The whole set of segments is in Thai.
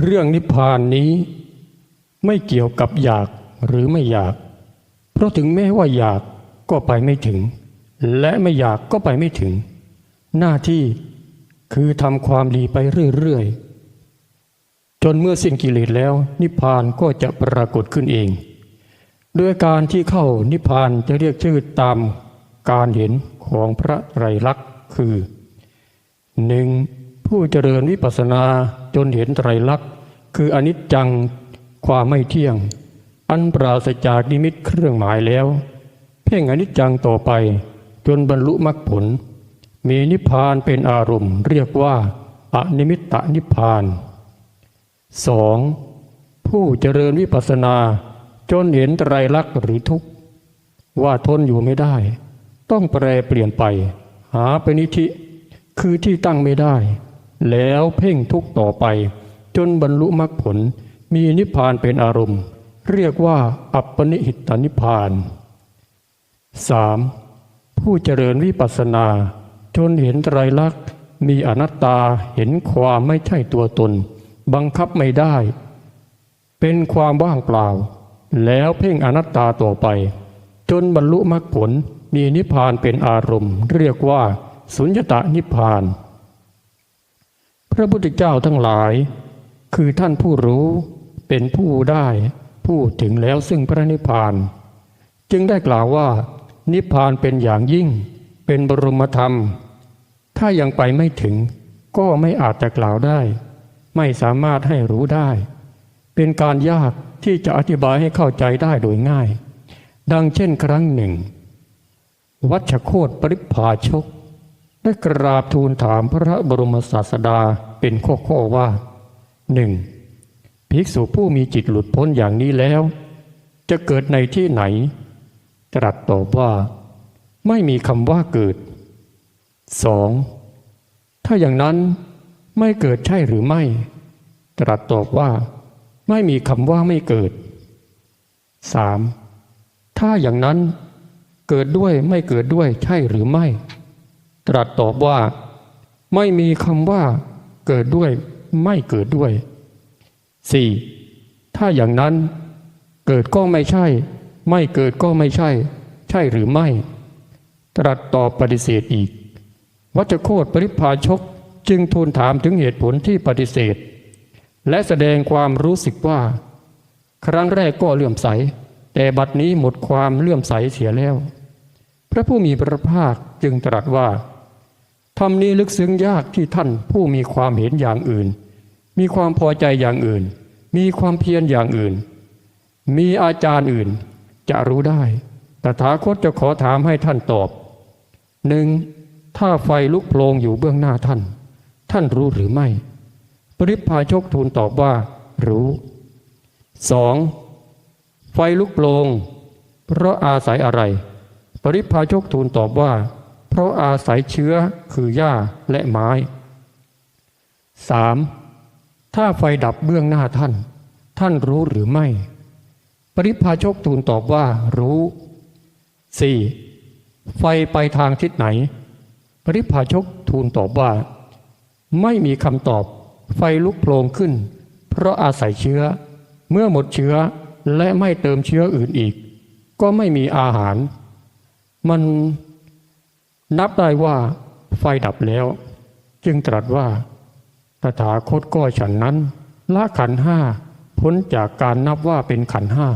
เรื่องนิพพานนี้ไม่เกี่ยวกับอยากหรือไม่อยาก เพราะถึงแม้ว่าอยากก็ไปไม่ถึง และไม่อยากก็ไปไม่ถึง หน้าที่คือทำความดีไปเรื่อยๆ จนเมื่อสิ้นกิเลสแล้ว นิพพานก็จะปรากฏขึ้นเอง ด้วยการที่เข้านิพพานจะเรียกชื่อตามการเห็นของพระไตรลักษณ์คือหนึ่งผู้เจริญวิปัสสนา จนเห็นไตรลักษณ์คืออนิจจังความไม่เที่ยง อันปราศจากนิมิตเครื่องหมายแล้ว เพ่งอนิจจังต่อไป จนบรรลุมรรคผล มีนิพพานเป็นอารมณ์ เรียกว่าอนิมิตตนิพพาน 2. ผู้เจริญวิปัสสนา จนเห็นไตรลักษณ์หรือทุกข์ ว่าทนอยู่ไม่ได้ ต้องแปรเปลี่ยนไป หาไปนิธิคือที่ตั้งไม่ได้ แล้วเพ่งทุกต่อไป จนบรรลุมรรคผล มีนิพพานเป็นอารมณ์ เรียกว่า อัปปนิหิตนิพพาน 3. ผู้เจริญวิปัสสนา จนเห็นไตรลักษณ์ มีอนัตตาเห็นความไม่ใช่ตัวตน บังคับไม่ได้ เป็นความว่างเปล่า แล้วเพ่งอนัตตาต่อไป จนบรรลุมรรคผลมีนิพพานเป็นอารมณ์ เรียกว่า สุญญตานิพพาน พระพุทธเจ้าทั้งหลาย คือท่านผู้รู้เป็นผู้ได้ผู้ถึงแล้วซึ่งพระนิพพาน จึงได้กล่าวว่า นิพพานเป็นอย่างยิ่ง เป็นบรมธรรม ถ้ายังไปไม่ถึง ก็ไม่อาจจะกล่าวได้ ไม่สามารถให้รู้ได้ เป็นการยากที่จะอธิบายให้เข้าใจได้โดยง่าย ดังเช่นครั้งหนึ่ง วัชโคตปริพาชก ได้กราบทูลถามพระบรมศาสดาเป็นข้อข้อๆว่าหนึ่งภิกษุผู้มีจิตหลุดพ้นอย่างนี้แล้ว จะเกิดในที่ไหน ตรัสตอบว่า ไม่มีคำว่าเกิดสองถ้าอย่างนั้นไม่เกิดใช่หรือไม่ ตรัสตอบว่า ไม่มีคำว่าไม่เกิดสามถ้าอย่างนั้นเกิดด้วยไม่เกิดด้วยใช่หรือไม่ ตรัสตอบว่า ไม่มีคำว่า เกิดด้วย ไม่เกิดด้วย 4. ถ้าอย่างนั้น เกิดก็ไม่ใช่ ไม่เกิดก็ไม่ใช่ ใช่หรือไม่ ตรัสตอบปฏิเสธอีก วัชโคตปริพาชกจึงทูลถามถึงเหตุผลที่ปฏิเสธ และแสดงความรู้สึกว่า ครั้งแรกก็เลื่อมใส แต่บัดนี้หมดความเลื่อมใสเสียแล้ว พระผู้มีพระภาคจึงตรัสว่า รรมนี้ลึกซึ้งยากที่ท่านผู้มีความเห็นอย่างอื่น มีความพอใจอย่างอื่น มีความเพียรอย่างอื่น มีอาจารย์อื่นจะรู้ได้ แต่ถาคตจะขอถามให้ท่านตอบหนึ่งถ้าไฟลุกโผลงอยู่เบื้องหน้าท่าน ท่านรู้หรือไม่ ปริพาชกทูลตอบว่า รู้สองไฟลุกโผลงเพราะอาศัยอะไร ปริพาชกทูลตอบว่า เพราะอาศัยเชื้อคือหญ้าและไม้ 3. ถ้าไฟดับเบื้องหน้าท่าน ท่านรู้หรือไม่ ปริพาชกทูลตอบว่ารู้ 4. ไฟไปทางทิศไหน ปริพาชกทูลตอบว่า ไม่มีคำตอบ ไฟลุกโผลงขึ้น เพราะอาศัยเชื้อ เมื่อหมดเชื้อและไม่เติมเชื้ออื่นอีก ก็ไม่มีอาหาร มัน นับได้ว่าไฟดับแล้ว จึงตรัสว่าตถาคตก็ฉันนั้น ละขันห้าพ้นจากการนับว่าเป็นขันห้า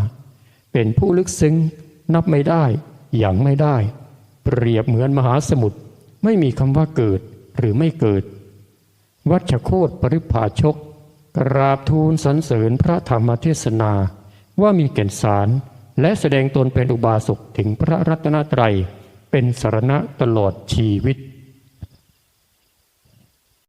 เป็นผู้ลึกซึ้งนับไม่ได้อย่างไม่ได้ เปรียบเหมือนมหาสมุทรไม่มีคำว่าเกิดหรือไม่เกิด วัชโคตปริภาชก กราบทูลสรรเสริญพระธรรมเทศนาว่ามีแก่นสาร และแสดงตนเป็นอุบาสกถึงพระรัตนตรัย เป็นสารณะตลอดชีวิต